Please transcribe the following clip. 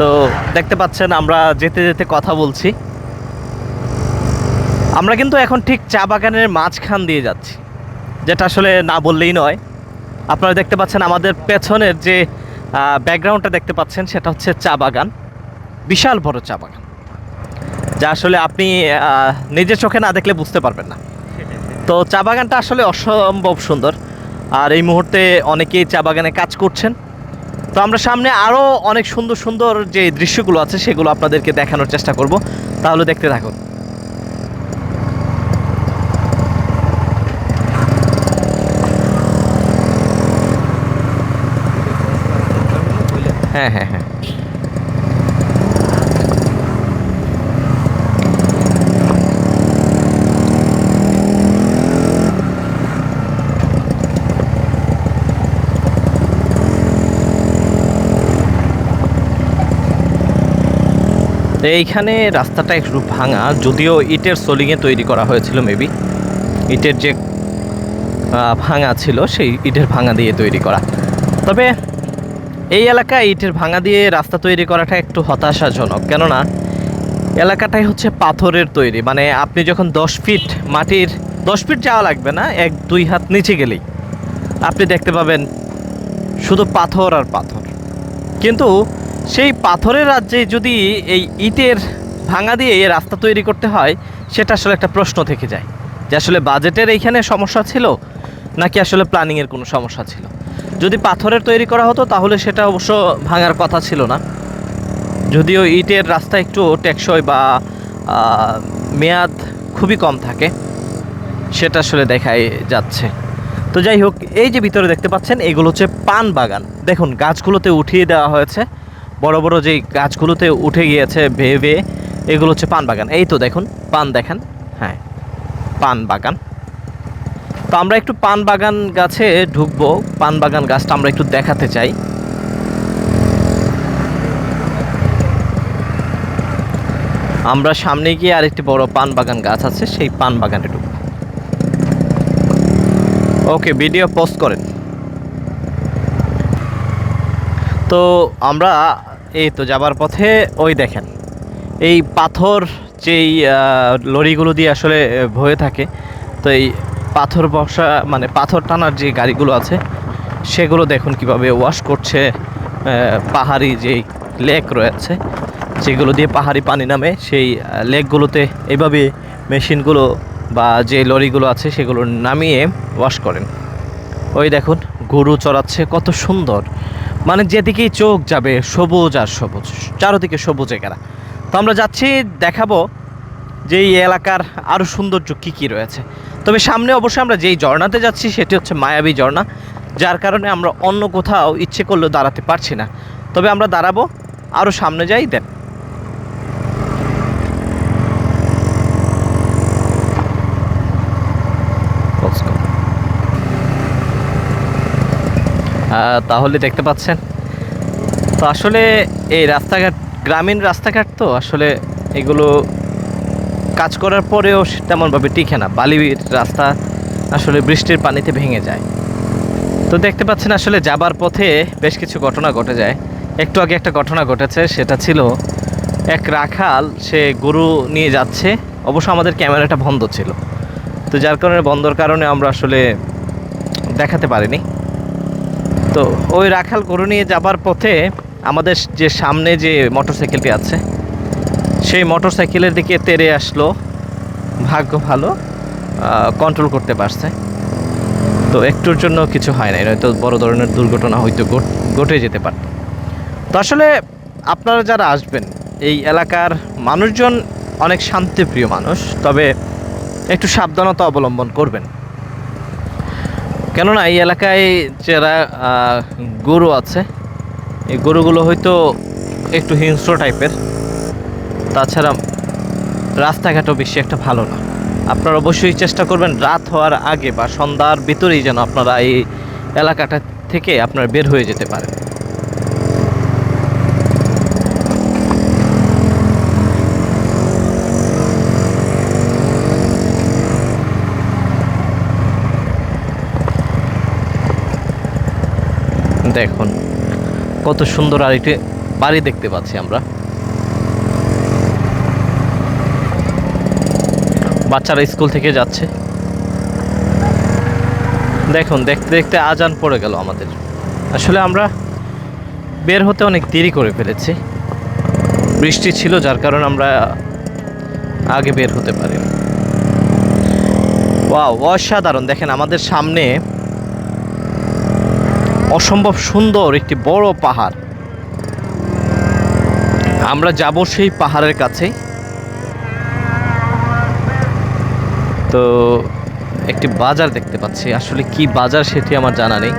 তো দেখতে পাচ্ছেন, আমরা যেতে যেতে কথা বলছি। আমরা কিন্তু এখন ঠিক চা বাগানের মাঝখান দিয়ে যাচ্ছি, যেটা আসলে না বললেই নয়। আপনারা দেখতে পাচ্ছেন আমাদের পেছনের যে ব্যাকগ্রাউন্ডটা দেখতে পাচ্ছেন, সেটা হচ্ছে চা বাগান, বিশাল বড় চা বাগান। যা আসলে আপনি নিজের চোখে না দেখলে বুঝতে পারবেন না। তো চা বাগানটা আসলে অসম্ভব সুন্দর। আর এই মুহূর্তে অনেকেই চা বাগানে কাজ করছেন। তো আমরা সামনে আরও অনেক সুন্দর সুন্দর যে দৃশ্যগুলো আছে, সেগুলো আপনাদেরকে দেখানোর চেষ্টা করব। তাহলে দেখতে থাকুন। হ্যাঁ হ্যাঁ হ্যাঁ। এইখানে রাস্তাটা একটু ভাঙা, যদিও ইটের সোলিংয়ে তৈরি করা হয়েছিল মেবি ইটের যে ভাঙা ছিল, সেই ইটের ভাঙা দিয়ে তৈরি করা। তবে এই এলাকায় ইটের ভাঙা দিয়ে রাস্তা তৈরি করাটা একটু হতাশাজনক। কেননা, এলাকাটাই হচ্ছে পাথরের তৈরি। মানে আপনি যখন দশ ফিট মাটির, দশ ফিট যাওয়া লাগবে না, এক, দুই হাত নিচে গেলেই। আপনি দেখতে পাবেন শুধু পাথর আর পাথর। কিন্তু সেই পাথরের রাজ্যে যদি এই ইটের ভাঙা দিয়ে রাস্তা তৈরি করতে হয়, সেটা আসলে একটা প্রশ্ন থেকে যায়। যে আসলে বাজেটের এইখানে সমস্যা ছিল, নাকি আসলে প্ল্যানিংয়ের কোনো সমস্যা ছিল? যদি পাথরের তৈরি করা হতো, তাহলে সেটা অবশ্য ভাঙার কথা ছিল না। যদিও ইটের রাস্তা একটু টেকসই বা মেয়াদ খুবই কম থাকে, সেটা আসলে দেখাই যাচ্ছে। তো যাই হোক, এই যে ভিতরে দেখতে পাচ্ছেন, এগুলো হচ্ছে পান বাগান। দেখুন, গাছগুলোতে উঠিয়ে দেওয়া হয়েছে। বড় বড় যেই গাছগুলোতে উঠে গিয়েছে বেয়ে বেয়ে এগুলো হচ্ছে পান বাগান। এই তো দেখুন, পান দেখেন। হ্যাঁ পান বাগান। তো আমরা একটু পান বাগান গাছে ঢুকবো। পান বাগান গাছটা আমরা একটু দেখাতে চাই। আমরা সামনে গিয়ে আরেকটি বড় পান বাগান গাছ আছে, সেই পান বাগানে ঢুকবো। ওকে, ভিডিও পোস্ট করেন। তো আমরা এই তো যাবার পথে ওই দেখেন এই পাথর যেই লরিগুলো দিয়ে আসলে আহ, বয়ে থাকে তো এই পাথর বসা মানে পাথর টানার যে গাড়িগুলো আছে সেগুলো দেখুন কীভাবে ওয়াশ করছে পাহাড়ি যেই লেক রয়েছে যেগুলো দিয়ে পাহাড়ি পানি নামে সেই লেকগুলোতে এইভাবে মেশিনগুলো বা যে লরিগুলো আছে সেগুলো নামিয়ে ওয়াশ করেন। ওই দেখুন গরু চড়াচ্ছে কত সুন্দর। মানে যেদিকেই চোখ যাবে, সবুজ আর সবুজ, চারোদিকে সবুজে ঘেরা। তো আমরা যাচ্ছি, দেখাবো যে এই এলাকার আরও সৌন্দর্য কী কী রয়েছে। তবে সামনে অবশ্যই আমরা যেই ঝর্ণাতে যাচ্ছি, সেটি হচ্ছে মায়াবী ঝর্ণা, যার কারণে আমরা অন্য কোথাও ইচ্ছে করলেও দাঁড়াতে পারছি না। তবে আমরা দাঁড়াবো আরও সামনে যাই, দেন। তাহলে দেখতে পাচ্ছেন। তো আসলে এই রাস্তাঘাট, গ্রামীণ রাস্তাঘাট তো, আসলে এগুলো কাজ করার পরেও তেমনভাবে টিকে না। বালির রাস্তা আসলে বৃষ্টির পানিতে ভেঙে যায়। তো দেখতে পাচ্ছেন আসলে যাবার পথে বেশ কিছু ঘটনা ঘটে যায়। একটু আগে একটা ঘটনা ঘটেছে, সেটা ছিল এক রাখাল, সে গরু নিয়ে যাচ্ছে। অবশ্য আমাদের ক্যামেরাটা বন্ধ ছিল। তো যার কারণে, বন্ধর কারণে আমরা আসলে দেখাতে পারিনি। তো ওই রাখাল গরু নিয়ে যাবার পথে আমাদের যে সামনে যে মোটরসাইকেলটি আছে, সেই মোটরসাইকেলের দিকে তেড়ে আসলো। ভাগ্য ভালো কন্ট্রোল করতে পারছে। তো একটুর জন্য কিছু হয় নাই, নয়তো বড় ধরনের দুর্ঘটনা হয়তো ঘটে যেতে পারত তো আসলে আপনারা যারা আসবেন, এই এলাকার মানুষজন অনেক শান্তিপ্রিয় মানুষ, তবে একটু সাবধানতা অবলম্বন করবেন। কেননা এই এলাকায় যারা গরু আছে, এই গরুগুলো হয়তো একটু হিংস্র টাইপের। তাছাড়া রাস্তাঘাটও বেশি একটা ভালো না। আপনারা অবশ্যই চেষ্টা করবেন রাত হওয়ার আগে বা সন্ধ্যার ভিতরেই যেন আপনারা এই এলাকাটা থেকে আপনারা বের হয়ে যেতে পারেন। দেখুন কত সুন্দর আর এটি বাড়ি দেখতে পাচ্ছি আমরা। বাচ্চারা স্কুল থেকে যাচ্ছে। দেখুন, দেখতে দেখতে আজান পড়ে গেল আমাদের। আসলে আমরা বের হতে অনেক দেরি করে ফেলেছি। বৃষ্টি ছিল, যার কারণে আমরা আগে বের হতে পারি ওয়াও, অসাধারণ। দেখেন, আমাদের সামনে অসম্ভব সুন্দর একটি বড় পাহাড়। আমরা যাব সেই পাহাড়ের কাছে। তো একটি বাজার দেখতে পাচ্ছি। আসলে কি বাজার সেটি আমার জানা নেই।